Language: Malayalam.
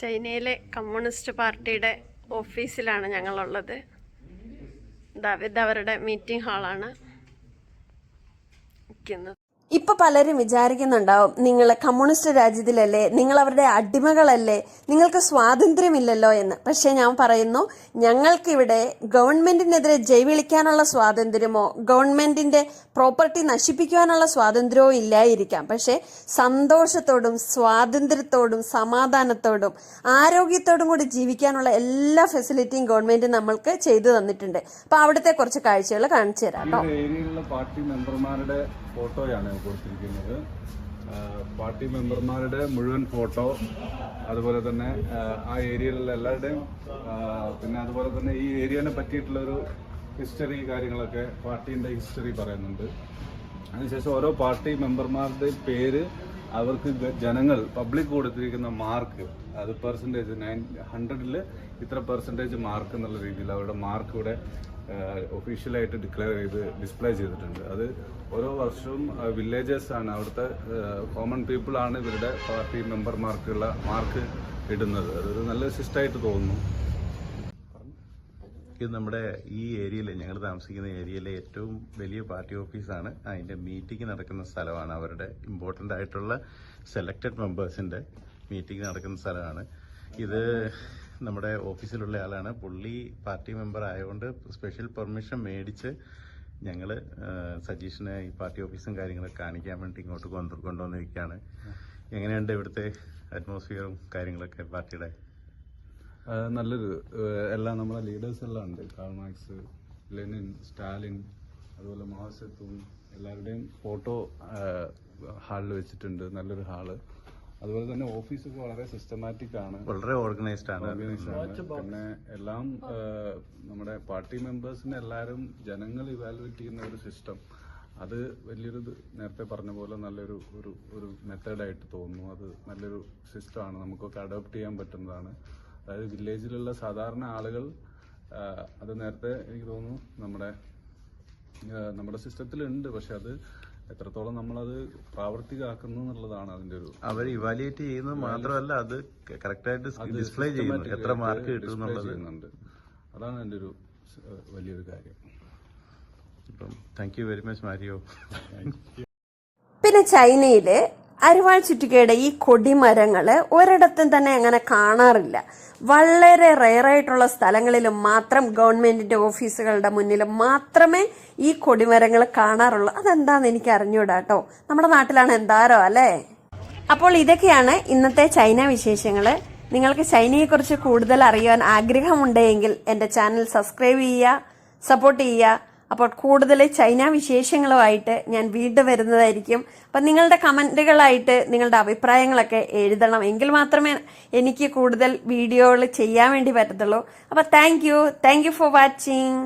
ചൈനയിലെ കമ്മ്യൂണിസ്റ്റ് പാർട്ടിയുടെ ഓഫീസിലാണ് ഞങ്ങളുള്ളത്. ഇത് അവരുടെ മീറ്റിംഗ് ഹാളാണ് ഇപ്പൊ പലരും വിചാരിക്കുന്നുണ്ടാവും നിങ്ങൾ കമ്മ്യൂണിസ്റ്റ് രാജ്യത്തിലല്ലേ നിങ്ങൾ അവരുടെ അടിമകളല്ലേ നിങ്ങൾക്ക് സ്വാതന്ത്ര്യമില്ലല്ലോ എന്ന്. പക്ഷെ ഞാൻ പറയുന്നു ഞങ്ങൾക്കിവിടെ ഗവൺമെന്റിനെതിരെ ജൈവിളിക്കാനുള്ള വിളിക്കാനുള്ള സ്വാതന്ത്ര്യമോ ഗവൺമെന്റിന്റെ പ്രോപ്പർട്ടി നശിപ്പിക്കുവാനുള്ള സ്വാതന്ത്ര്യമോ ഇല്ലായിരിക്കാം. പക്ഷെ സന്തോഷത്തോടും സ്വാതന്ത്ര്യത്തോടും സമാധാനത്തോടും ആരോഗ്യത്തോടും കൂടി ജീവിക്കാനുള്ള എല്ലാ ഫെസിലിറ്റിയും ഗവൺമെന്റ് നമ്മൾക്ക് ചെയ്തു തന്നിട്ടുണ്ട്. അപ്പൊ അവിടുത്തെ കുറച്ച് കാഴ്ചകൾ കാണിച്ചു തരാം കേട്ടോ. പാർട്ടി മെമ്പർമാരുടെ ഫോട്ടോയാണ് കൊടുത്തിരിക്കുന്നത് പാർട്ടി മെമ്പർമാരുടെ മുഴുവൻ ഫോട്ടോ അതുപോലെ തന്നെ ആ, ഏരിയയിലുള്ള എല്ലാവരുടെയും പിന്നെ അതുപോലെ തന്നെ ഈ ഏരിയനെ പറ്റിയിട്ടുള്ളൊരു ഹിസ്റ്ററി കാര്യങ്ങളൊക്കെ പാർട്ടീന്റെ ഹിസ്റ്ററി പറയുന്നുണ്ട്. അതിനുശേഷം ഓരോ പാർട്ടി മെമ്പർമാരുടെ പേര് അവർക്ക് ജനങ്ങൾ പബ്ലിക് കൊടുത്തിരിക്കുന്ന മാർക്ക് അത് പെർസെന്റേജ് നയൻ ഹൺഡ്രഡിൽ ഇത്ര പെർസെന്റേജ് മാർക്ക് എന്നുള്ള രീതിയിൽ അവരുടെ മാർക്ക് ഇവിടെ ഒഫീഷ്യലായിട്ട് ഡിക്ലെയർ ചെയ്ത് ഡിസ്പ്ലേ ചെയ്തിട്ടുണ്ട്. അത് ഓരോ വർഷവും വില്ലേജസ് ആണ് അവിടുത്തെ കോമൺ പീപ്പിളാണ് ഇവരുടെ പാർട്ടി മെമ്പർമാർക്കുള്ള മാർക്ക് ഇടുന്നത്. അതൊരു നല്ല സിസ്റ്റമായിട്ട് തോന്നുന്നു. ഇത് നമ്മുടെ ഈ ഏരിയയിലെ ഞങ്ങൾ താമസിക്കുന്ന ഏരിയയിലെ ഏറ്റവും വലിയ പാർട്ടി ഓഫീസാണ് അതിന്റെ മീറ്റിംഗ് നടക്കുന്ന സ്ഥലമാണ് അവരുടെ ഇമ്പോർട്ടന്റ് ആയിട്ടുള്ള സെലക്റ്റഡ് മെമ്പേഴ്സിന്റെ മീറ്റിംഗ് നടക്കുന്ന സ്ഥലമാണ്. ഇത് നമ്മുടെ ഓഫീസിലുള്ള ആളാണ്. പുള്ളി പാർട്ടി മെമ്പർ ആയതുകൊണ്ട് സ്പെഷ്യൽ പെർമിഷൻ മേടിച്ച് ഞങ്ങൾ സജീഷിനെ ഈ പാർട്ടി ഓഫീസും കാര്യങ്ങളൊക്കെ കാണിക്കാൻ വേണ്ടി ഇങ്ങോട്ട് കൊണ്ടു കൊണ്ടുവന്നിരിക്കുകയാണ്. എങ്ങനെയുണ്ട് ഇവിടുത്തെ അറ്റ്മോസ്ഫിയറും കാര്യങ്ങളൊക്കെ പാർട്ടിയുടെ നല്ലൊരു എല്ലാം നമ്മളെ ലീഡേഴ്സ് എല്ലാം ഉണ്ട്. കാൾമാക്സ് ലെനിൻ സ്റ്റാലിൻ അതുപോലെ മഹാസത്വം എല്ലാവരുടെയും ഫോട്ടോ ഹാളിൽ വെച്ചിട്ടുണ്ട്. നല്ലൊരു ഹാൾ അതുപോലെ തന്നെ ഓഫീസൊക്കെ വളരെ സിസ്റ്റമാറ്റിക് ആണ്. വളരെ ഓർഗനൈസ്ഡ് ആണ്. ഓർഗനൈസ്ഡ് ആണ്. പിന്നെ എല്ലാം നമ്മുടെ പാർട്ടി മെമ്പേഴ്സിനെ എല്ലാവരും ജനങ്ങൾ ഇവാലുവേറ്റ് ചെയ്യുന്ന ഒരു സിസ്റ്റം അത് വലിയൊരു നേരത്തെ പറഞ്ഞ പോലെ നല്ലൊരു ഒരു ഒരു മെത്തേഡായിട്ട് തോന്നുന്നു. അത് നല്ലൊരു സിസ്റ്റമാണ് നമുക്കൊക്കെ അഡോപ്റ്റ് ചെയ്യാൻ പറ്റുന്നതാണ്. അതായത് വില്ലേജിലുള്ള സാധാരണ ആളുകൾ അത് നേരത്തെ എനിക്ക് തോന്നുന്നു നമ്മുടെ നമ്മുടെ സിസ്റ്റത്തിലുണ്ട്. പക്ഷെ അത് എത്രത്തോളം നമ്മളത് പ്രാവർത്തികമാക്കുന്നു എന്നുള്ളതാണ് അതിന്റെ ഒരു അവർ ഇവാലുവേറ്റ് ചെയ്യുന്നത് മാത്രമല്ല അത് കറക്റ്റായിട്ട് ഡിസ്പ്ലേ ചെയ്യുന്നു. എത്ര മാർക്ക് കിട്ടുന്നുണ്ട് അതാണ് എന്റെ ഒരു വലിയൊരു കാര്യം. ഇപ്പം thank you very much Mario. പിന്നെ ചൈനയിൽ അരിവാൾ ചുറ്റിക്കയുടെ ഈ കൊടിമരങ്ങൾ ഒരിടത്തും തന്നെ അങ്ങനെ കാണാറില്ല. വളരെ റെയറായിട്ടുള്ള സ്ഥലങ്ങളിൽ മാത്രം ഗവൺമെന്റിന്റെ ഓഫീസുകളുടെ മുന്നിൽ മാത്രമേ ഈ കൊടിമരങ്ങൾ കാണാറുള്ളൂ. അതെന്താന്ന് എനിക്ക് അറിഞ്ഞൂടാ നമ്മുടെ നാട്ടിലാണ് എന്താരോ അല്ലേ? അപ്പോൾ ഇതൊക്കെയാണ് ഇന്നത്തെ ചൈന വിശേഷങ്ങൾ നിങ്ങൾക്ക് ചൈനയെക്കുറിച്ച് കൂടുതൽ അറിയാൻ ആഗ്രഹമുണ്ടെങ്കിൽ എന്റെ ചാനൽ സബ്സ്ക്രൈബ് ചെയ്യുക സപ്പോർട്ട് ചെയ്യുക. അപ്പോൾ കൂടുതൽ ചൈന വിശേഷങ്ങളുമായിട്ട് ഞാൻ വീണ്ടും വരുന്നതായിരിക്കും. അപ്പം നിങ്ങളുടെ കമന്റുകളായിട്ട് നിങ്ങളുടെ അഭിപ്രായങ്ങളൊക്കെ എഴുതണം. എങ്കിൽ മാത്രമേ എനിക്ക് കൂടുതൽ വീഡിയോകൾ ചെയ്യാൻ വേണ്ടി പറ്റത്തുള്ളൂ. അപ്പോൾ thank you. Thank you for watching.